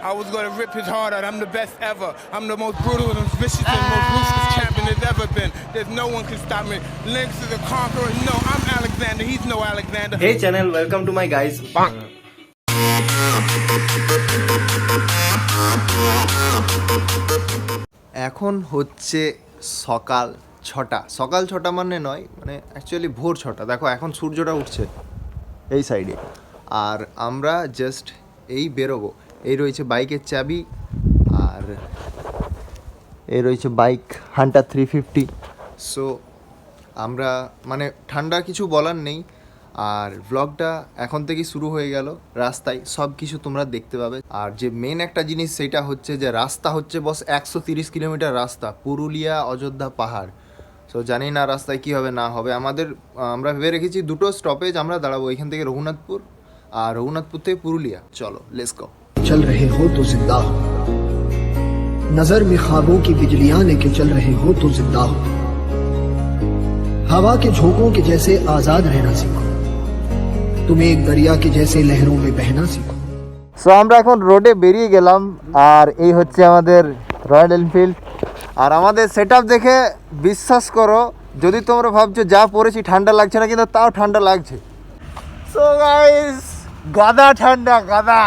I was gonna rip his heart out. I'm the best ever. I'm the most brutal and vicious and most ruthless champion there's ever been. There's no one can stop me. Lynx is a conqueror. No, I'm Alexander. He's no Alexander. Hey channel welcome to my guys এখন হচ্ছে সকাল ছটা সকাল ছটা মানে নয় মানে actually ভোর ছটা দেখো এখন সূর্যটা উঠছে এই সাইডে আর আমরা জাস্ট এই বেরোবো এই রয়েছে বাইকের চাবি আর এই রয়েছে bike hunter three fifty. So আমরা মানে ঠান্ডা কিছু বলার নেই। আর ব্লগটা এখন থেকেই শুরু হয়ে গেল। রাস্তায় সব কিছু তোমরা দেখতে পাবে। আর যে মেন একটা জিনিস সেটা হচ্ছে যে রাস্তা হচ্ছে বস একশো তিরিশ কিলোমিটার রাস্তা, পুরুলিয়া অযোধ্যা পাহাড়। সো জানি না রাস্তায় কী হবে না হবে। আমাদের, আমরা ভেবে রেখেছি দুটো স্টপেজ আমরা দাঁড়াবো, এখান থেকে রঘুনাথপুর আর রঘুনাথপুর থেকে পুরুলিয়া। চলো লেটস चल रहे हो तो जिंदा हो नजर में ख्वाबों की बिजलियां लेके चल रहे हो तो जिंदा हो हवा के झोंकों के जैसे आजाद रहना सीखो तुम्हें एक दरिया के जैसे लहरों में बहना सीखो সো আমরা এখন রোডে বেরিয়ে গেলাম আর এই হচ্ছে আমাদের রয়্যাল এনফিল্ড আর আমাদের সেট দেখে বিশ্বাস করো যদি তোমরা ভাবছো যা পরেছি ঠান্ডা লাগছে না কিন্তু তাও ঠান্ডা লাগছে সো গাইস গাদা ঠান্ডা গাদা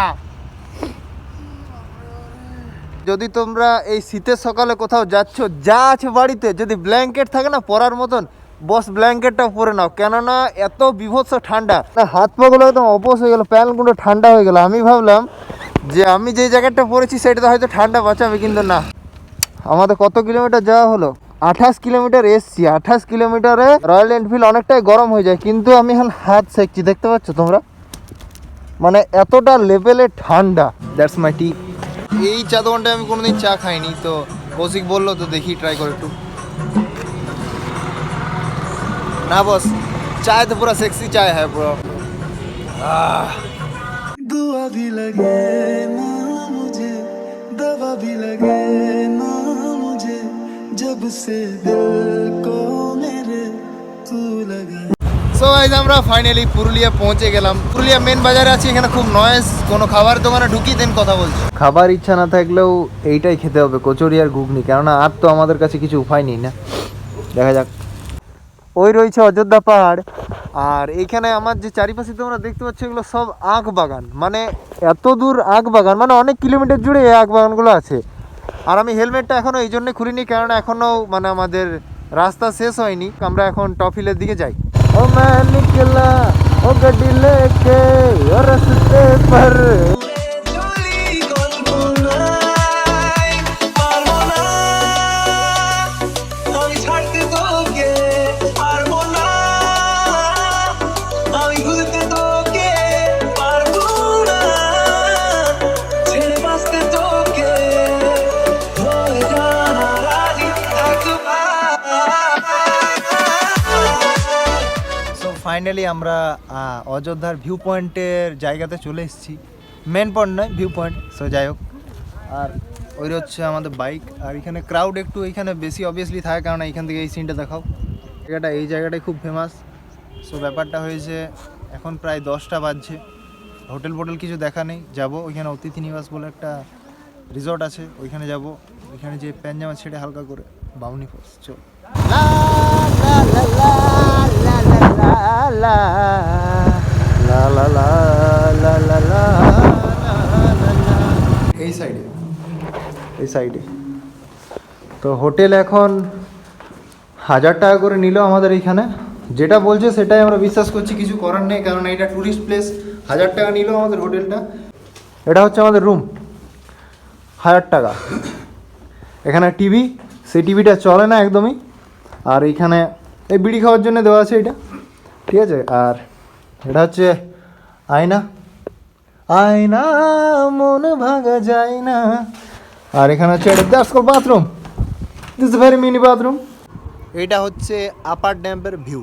যদি তোমরা এই শীতের সকালে কোথাও যাচ্ছ, যা আছে বাড়িতে, যদি ব্ল্যাঙ্কেট থাকে না পরার মতন বস ব্ল্যাঙ্কেটটা পরে নাও। কেননা এত বিভৎস ঠান্ডা। হাত পাগুলো একদম অপস হয়ে গেলো প্যান্টগুলো ঠান্ডা হয়ে গেলো। আমি ভাবলাম যে আমি যে জ্যাকেটটা পরেছি, সেটাতে হয়তো ঠান্ডা বাঁচাবে, কিন্তু না। আমাদের কত কিলোমিটার যাওয়া হলো? আঠাশ কিলোমিটার এসছি। আঠাশ কিলোমিটারে রয়্যাল এনফিল্ড অনেকটাই গরম হয়ে যায়, কিন্তু আমি এখন হাত সেকছি, দেখতে পাচ্ছ তোমরা? মানে এতটা লেভেলে ঠান্ডা। দ্যাটস মাই টি এই চা দোকানটায় আমি কোনোদিন চা খাইনি তো কৌশিক বললো তো দেখি ট্রাই করে একটু না বস চায় তো পুরো সেক্সি চায় হ্যাঁ পুরো दुआ भी लगे ना मुझे दवा भी लगे ना मुझे जब से दिल গাইজ আমরা ফাইনালি পুরুলিয়া পৌঁছে গেলাম। পুরুলিয়া মেন বাজারে আছি, এখানে খুব নয়েস কোনো খাবার দোকানে ঢুকি দেন কথা বলছি। খাবার ইচ্ছা না থাকলেও এইটাই খেতে হবে, কচুরি আর ঘুগনি, কেননা আর তো আমাদের কাছে কিছু উপায় নেই না। দেখা যাক। ওই রয়েছে অযোধ্যা পাহাড়, আর এখানে আমার যে চারিপাশে তোমরা দেখতে পাচ্ছ, এগুলো সব আখ বাগান। মানে এত দূর আখ বাগান মানে অনেক কিলোমিটার জুড়ে এই আখ বাগানগুলো আছে। আর আমি হেলমেটটা এখনও এই জন্য খুলিনি কারণ এখনও মানে আমাদের রাস্তা শেষ হয়নি, আমরা এখন টফিলের দিকে যাই। ও मैं निकला ओ गड्डी लेके ओ रस्ते पर ফাইনালি আমরা অযোধ্যার ভিউ পয়েন্টের জায়গাতে চলে এসেছি। মেন পয়েন্ট নয় ভিউ পয়েন্ট সো যাই হোক। আর ওই হচ্ছে আমাদের বাইক আর এখানে ক্রাউড একটু এখানে বেশি অবভিয়াসলি থাকে, কারণ এখান থেকে এই সিনটা দেখাও। জায়গাটা, এই জায়গাটাই খুব ফেমাস সো ব্যাপারটা হয়েছে, এখন প্রায় দশটা বাজছে। হোটেল ফোটেল কিছু দেখা নেই, যাব। ওইখানে অতিথি নিবাস বলে একটা রিসর্ট আছে, ওইখানে যাব। ওইখানে যে প্যান জামা ছেড়ে হালকা করে বাউনি ফোর্স চল। এই সাইডে। এই সাইডে। তো হোটেল এখন হাজার টাকা করে নিল আমাদের এইখানে যেটা বলছে সেটাই আমরা বিশ্বাস করছি, কিছু করার নেই, কারণ এটা ট্যুরিস্ট প্লেস হাজার টাকা নিল আমাদের হোটেলটা। এটা হচ্ছে আমাদের রুম হাজার টাকা। এখানে টিভি সেই টিভিটা চলে না একদমই। আর এইখানে এই বিড়ি খাওয়ার জন্য দেওয়া আছে এটা। ঠিক আছে? আর এটা হচ্ছে আয়না। আয়না, মন ভাগা যায় না। আর এখানে হচ্ছে এটা that's bathroom this very mini bathroom এটা হচ্ছে আপার ড্যাম্পের ভিউ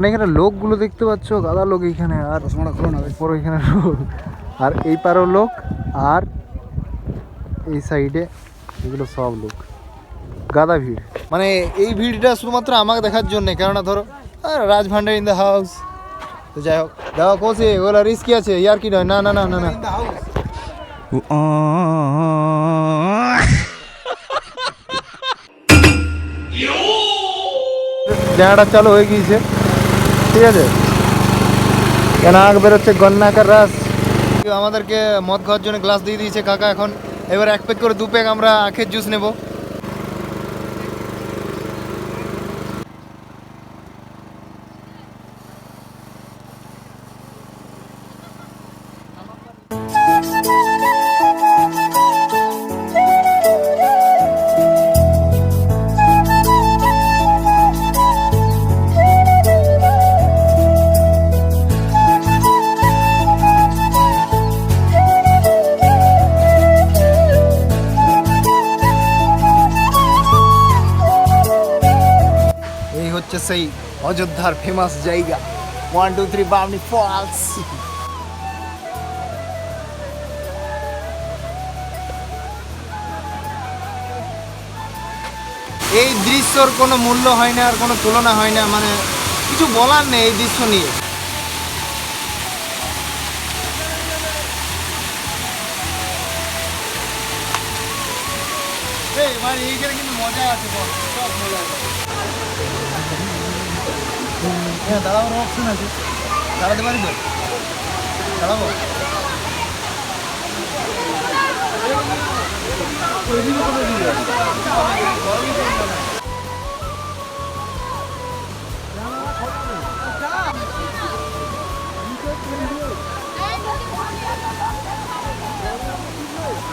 মানে এখানে লোকগুলো দেখতে পাচ্ছ গাদা লোক এখানে আর পরে এখানে লোক। আর এই পারও লোক আর এই সাইডে এগুলো সব লোক। গাদা ভিড়। মানে এই ভিড়টা শুধুমাত্র আমাকে দেখার জন্যে কেননা ধরো Raj Bhandar in the house তো যাই হোক দেখো কোসে ওগুলো রিস্কি আছে ইয়ার কি নয়? না না না না না। জায়গাটা চালু হয়ে গিয়েছে। ঠিক আছে? কেন আগ বেরোচ্ছে গন্নাকার রাস আমাদেরকে মদ খাওয়ার জন্য গ্লাস দিয়ে দিয়েছে কাকা এখন। এবার এক প্যাক করে দু প্যাক আমরা আখের জুস নেব। সেই অযোধ্যার ফেমাস জায়গা। One two three Bamni falls এই দৃশ্যর কোনো মূল্য হয় না, আর কোনো তুলনা হয় না মানে কিছু বলার নেই এই দৃশ্য নিয়ে। এই মানে এইখানে কিন্তু মজা আছে বল সব মজা আছে। হ্যাঁ দাঁড়াবার অপশন আছে। দাঁড়াতে পারি তো? দাঁড়াবো?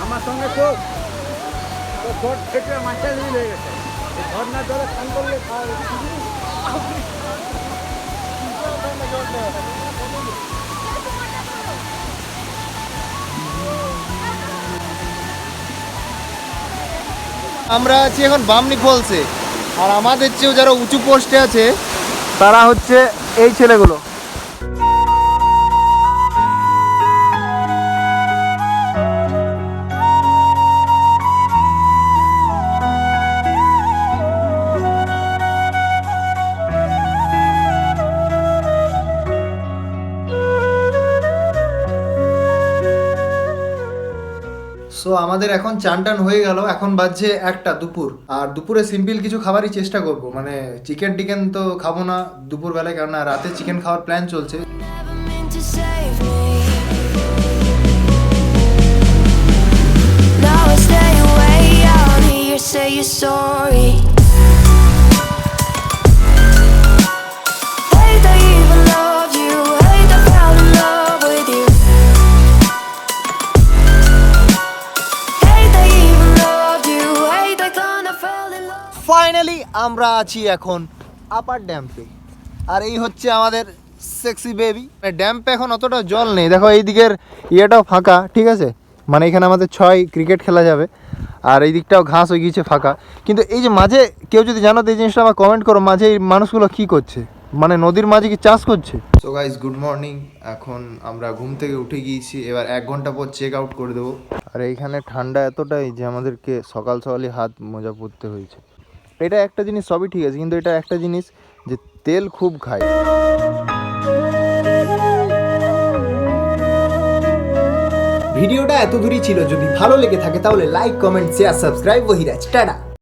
আমার সঙ্গে আমরা আছি এখন বামনি ফলসে। আর আমাদের চেয়েও যারা উঁচু পোস্টে আছে, তারা হচ্ছে এই ছেলেগুলো। সো আমাদের এখন চান টান হয়ে গেল। এখন বাজছে একটা, দুপুর। আর দুপুরে সিম্পল কিছু খাবারই চেষ্টা করব। মানে চিকেন টিকেন তো খাব না দুপুর বেলায় কেননা রাতে চিকেন খাওয়ার প্ল্যান চলছে। Say you're sorry. আমরা আছি এখন আপার ড্যাম্পে আর এই হচ্ছে আমাদের সেক্সি বেবি ড্যাম্পে এখন অতটা জল নেই। দেখো এই দিকের ইয়েটাও ফাঁকা ঠিক আছে? মানে এখানে আমাদের ছয় ক্রিকেট খেলা যাবে। আর এই দিকটাও ঘাস হয়ে গিয়েছে ফাঁকা। কিন্তু এই যে মাঝে কেউ যদি জানো তো এই জিনিসটা আমার কমেন্ট করো মাঝে এই মানুষগুলো কী করছে? মানে নদীর মাঝে কি চাষ করছে? সো গাইজ গুড মর্নিং এখন আমরা ঘুম থেকে উঠে গিয়েছি। এবার এক ঘণ্টা পর চেক আউট করে দেবো। আর এইখানে ঠান্ডা এতটাই যে আমাদেরকে সকাল সকালই হাত মোজা পরতে হয়েছে। এটা একটা জিনিস সবই ঠিক আছে, কিন্তু এটা একটা জিনিস যে তেল খুব খায়। ভিডিওটা এত দূরই ছিল, যদি ভালো লেগে থাকে তাহলে লাইক কমেন্ট শেয়ার সাবস্ক্রাইব ওহিরাজ টাটা।